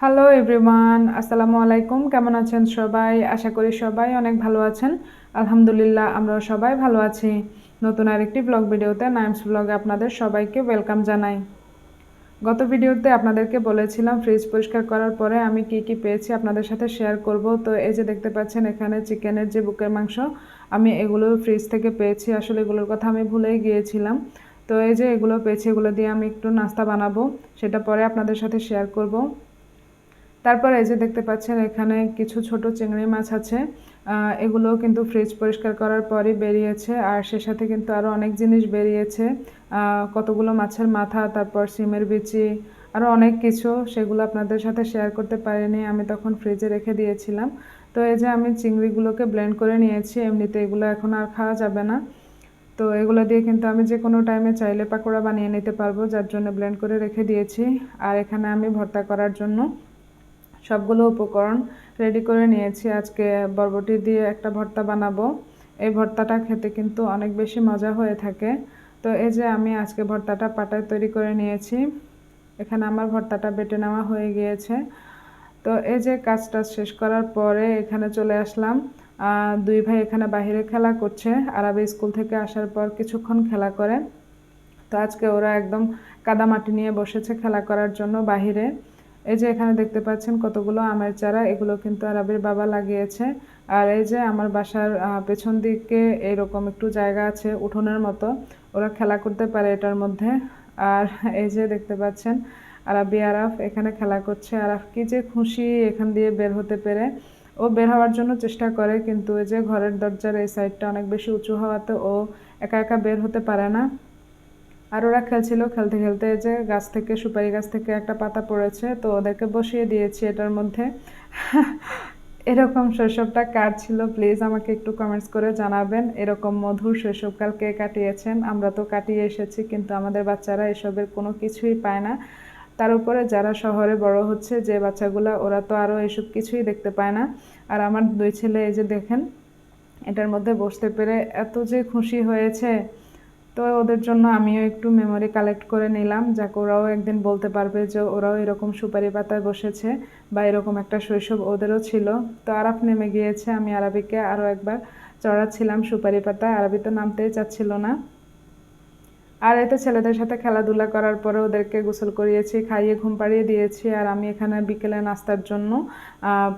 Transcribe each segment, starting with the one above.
Hello everyone আসসালামু আলাইকুম কেমন আছেন সবাই? আশা করি সবাই অনেক ভালো আছেন। আলহামদুলিল্লাহ, আমরাও সবাই ভালো আছি। নতুন আরেকটি ব্লগ ভিডিওতে নাইমস ব্লগে আপনাদের সবাইকে ওয়েলকাম জানাই। গত ভিডিওতে আপনাদেরকে বলেছিলাম ফ্রিজ পরিষ্কার করার পরে আমি কি কি পেয়েছি আপনাদের সাথে শেয়ার করব। তো এই যে দেখতে পাচ্ছেন, এখানে চিকেনের যে বুকের মাংস, আমি এগুলো ফ্রিজ থেকে পেয়েছি। আসলে এগুলোর কথা আমি ভুলেই গিয়েছিলাম। তো এই যে এগুলো পেয়েছি, এগুলো দিয়ে আমি একটু নাস্তা বানাবো। সেটা পরে আপনাদের সাথে শেয়ার করব। তারপর এই যে দেখতে পাচ্ছেন, এখানে কিছু ছোট চিংড়ি মাছ আছে। এগুলো কিন্তু ফ্রিজ পরিষ্কার করার পরই বেরিয়েছে। আর সে সাথে কিন্তু আরও অনেক জিনিস বেরিয়েছে। কতগুলো মাছের মাথা, তারপর সিমের বিচি আরও অনেক কিছু। সেগুলো আপনাদের সাথে শেয়ার করতে পারিনি, আমি তখন ফ্রিজে রেখে দিয়েছিলাম। তো এই যে আমি চিংড়িগুলোকে ব্লেন্ড করে নিয়েছি, এমনিতে এগুলো এখন আর খাওয়া যাবে না। তো এগুলো দিয়ে কিন্তু আমি যে কোনো টাইমে চাইলে পাকোড়া বানিয়ে নিতে পারব, যার জন্য ব্লেন্ড করে রেখে দিয়েছি। আর এখানে আমি ভর্তা করার জন্য সবগুলো উপকরণ রেডি করে নিয়েছি। আজকে বরবটি দিয়ে একটা ভর্তা বানাবো। এই ভর্তাটা খেতে কিন্তু অনেক বেশি মজা হয়ে থাকে। তো এই যে আমি আজকে ভর্তাটা পাটায় তৈরি করে নিয়েছি। এখানে আমার ভর্তাটা বেটে নেওয়া হয়ে গিয়েছে। তো এই যে কাজটা শেষ করার পরে এখানে চলে আসলাম। দুই ভাই এখানে বাহিরে খেলা করছে। আরবি স্কুল থেকে আসার পর কিছুক্ষণ খেলা করে। তো আজকে ওরা একদম কাদামাটি নিয়ে বসেছে খেলা করার জন্য বাহিরে। এই যে এখানে দেখতে পাচ্ছেন কতগুলো আমের চারা, এগুলো কিন্তু আরবের বাবা লাগিয়েছে। আর এই যে আমার বাসার পেছন দিকে এরকম একটু জায়গা আছে উঠোনের মতো, ওরা খেলা করতে পারে এটার মধ্যে। আর এই যে দেখতে পাচ্ছেন আরাবি আরাফ এখানে খেলা করছে। আরাফ কি যে খুশি এখান দিয়ে বের হতে পেরে। ও বের হওয়ার জন্য চেষ্টা করে, কিন্তু এই যে ঘরের দরজার এই সাইডটা অনেক বেশি উঁচু হওয়াতে ও একা একা বের হতে পারে না। আর ওরা খেলছিল খেলতে খেলতে যে গাছ থেকে, সুপারি গাছ থেকে একটা পাতা পড়েছে, তো ওদেরকে বসিয়ে দিয়েছি এটার মধ্যে। এরকম শৈশবটা কার ছিল প্লিজ আমাকে একটু কমেন্টস করে জানাবেন। এরকম মধুর শৈশবকাল কে কাটিয়েছেন? আমরা তো কাটিয়ে এসেছি, কিন্তু আমাদের বাচ্চারা এসবের কোনো কিছুই পায় না। তার উপরে যারা শহরে বড় হচ্ছে, যে বাচ্চাগুলো, ওরা তো আরও এসব কিছুই দেখতে পায় না। আর আমার দুই ছেলে এই যে দেখেন, এটার মধ্যে বসতে পেরে এত যে খুশি হয়েছে। তো ওদের জন্য আমিও একটু মেমোরি কালেক্ট করে নিলাম। যাকে, ওরাও একদিন বলতে পারবে যে ওরাও এরকম সুপারি পাতায় বসেছে বা এরকম একটা শৈশব ওদেরও ছিল। তো আরাফ নেমে গিয়েছে, আমি আরবিকে আরও একবার চড়াচ্ছিলাম সুপারি পাতায়। আরবি তো নামতেই চাচ্ছিল না। আর এতে ছেলেদের সাথে খেলাধুলা করার পরে ওদেরকে গোসল করিয়েছি, খাইয়ে ঘুম পাড়িয়ে দিয়েছি, আর আমি এখানে বিকেলে নাস্তার জন্য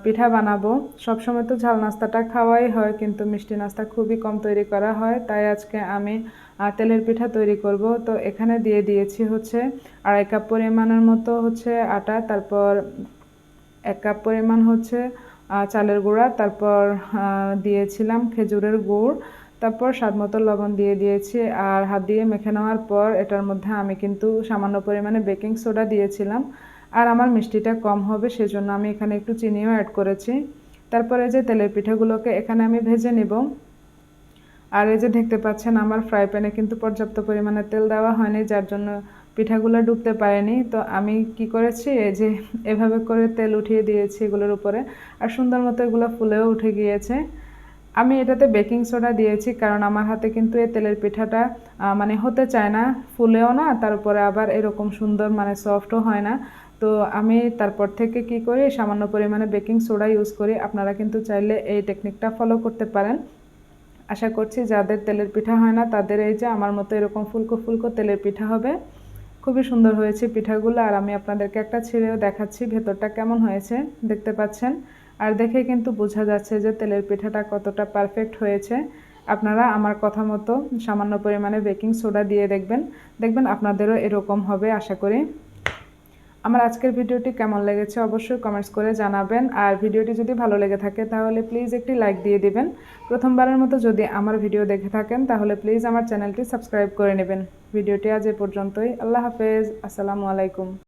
পিঠা বানাবো। সবসময় তো ঝাল নাস্তাটা খাওয়াই হয়, কিন্তু মিষ্টি নাস্তা খুবই কম তৈরি করা হয়, তাই আজকে আমি তেলের পিঠা তৈরি করব। তো এখানে দিয়ে দিয়েছি হচ্ছে আড়াই কাপ পরিমাণের মতো হচ্ছে আটা, তারপর এক কাপ পরিমাণ হচ্ছে চালের গুঁড়া, তারপর দিয়েছিলাম খেজুরের গুড়। তারপর স্বাদ মতো লবণ দিয়ে দিয়েছি আর হাত দিয়ে মেখে নেওয়ার পর এটার মধ্যে আমি কিন্তু সামান্য পরিমাণে বেকিং সোডা দিয়েছিলাম। আর আমার মিষ্টিটা কম হবে সেজন্য আমি এখানে একটু চিনিও অ্যাড করেছি। তারপরে যে তেলের পিঠাগুলোকে এখানে আমি ভেজে নেব। আর এই যে দেখতে পাচ্ছেন আমার ফ্রাই প্যানে কিন্তু পর্যাপ্ত পরিমাণে তেল দেওয়া হয়নি, যার জন্য পিঠাগুলো ডুবতে পারেনি। তো আমি কি করেছি, এই যে এভাবে করে তেল উঠিয়ে দিয়েছি এগুলোর উপরে। আর সুন্দর মতো এগুলো ফুলেও উঠে গিয়েছে। আমি এটাতে বেকিং সোডা দিয়েছি, কারণ আমার হাতে কিন্তু এই তেলের পিঠাটা মানে হতে চায় না, ফুলেও না, তার উপরে আবার এরকম সুন্দর মানে সফটও হয় না। তো আমি তারপর থেকে কি করি, সামান্য পরিমাণে বেকিং সোডা ইউজ করি। আপনারা কিন্তু চাইলে এই টেকনিকটা ফলো করতে পারেন। আশা করছি যাদের তেলের পিঠা হয় না, তাদের এই যে আমার মতো এরকম ফুলকো ফুলকো তেলের পিঠা হবে। খুবই সুন্দর হয়েছে পিঠাগুলো, আর আমি আপনাদেরকে একটা ছেড়েও দেখাচ্ছি, ভেতরটা কেমন হয়েছে, দেখতে পাচ্ছেন। আর দেখে কিন্তু বোঝা যাচ্ছে যে তেলের পিঠাটা কতটা পারফেক্ট হয়েছে। আপনারা আমার কথা মতো সামান্য পরিমাণে বেকিং সোডা দিয়ে দেখবেন। দেখবেন আপনাদেরও এরকম হবে, আশা করি। আমার আজকের ভিডিওটি কেমন লেগেছে অবশ্যই কমেন্টস করে জানাবেন। আর ভিডিওটি যদি ভালো লেগে থাকে তাহলে প্লিজ একটি লাইক দিয়ে দিবেন। প্রথমবারের মতো যদি আমার ভিডিও দেখে থাকেন তাহলে প্লিজ আমার চ্যানেলটি সাবস্ক্রাইব করে নেবেন। ভিডিওটি আজ এ পর্যন্তই। আল্লাহ হাফেজ। আসসালামু আলাইকুম।